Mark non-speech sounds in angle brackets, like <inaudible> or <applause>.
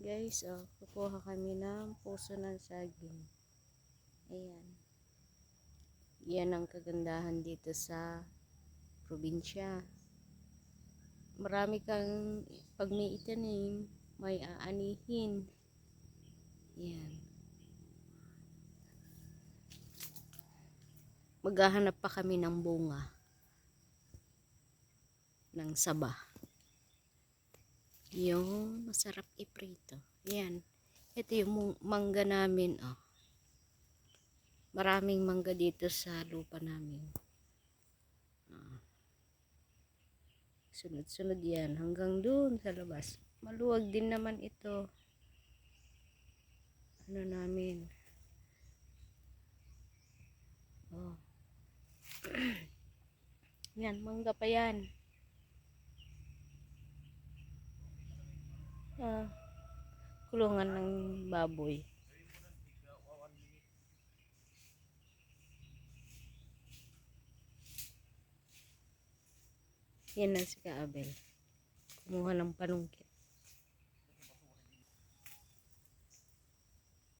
Guys, oh, kukuha kami ng puso ng saging. Ayan. Yan ang kagandahan dito sa probinsya. Marami kang, pag may itanim, may aanihin. Yan. Maghahanap pa kami ng bunga ng saba. Yung masarap iprito. Yan. Ito yung mangga namin, oh. Maraming mangga dito sa lupa namin. Ah. Sunod-sunod yan. Hanggang doon sa labas. Maluwag din naman ito. Ano namin. Oh. <clears throat> yan, mangga pa yan. Kulungan ng baboy. Yan na si Kaabel. Kumuha ng panungkit.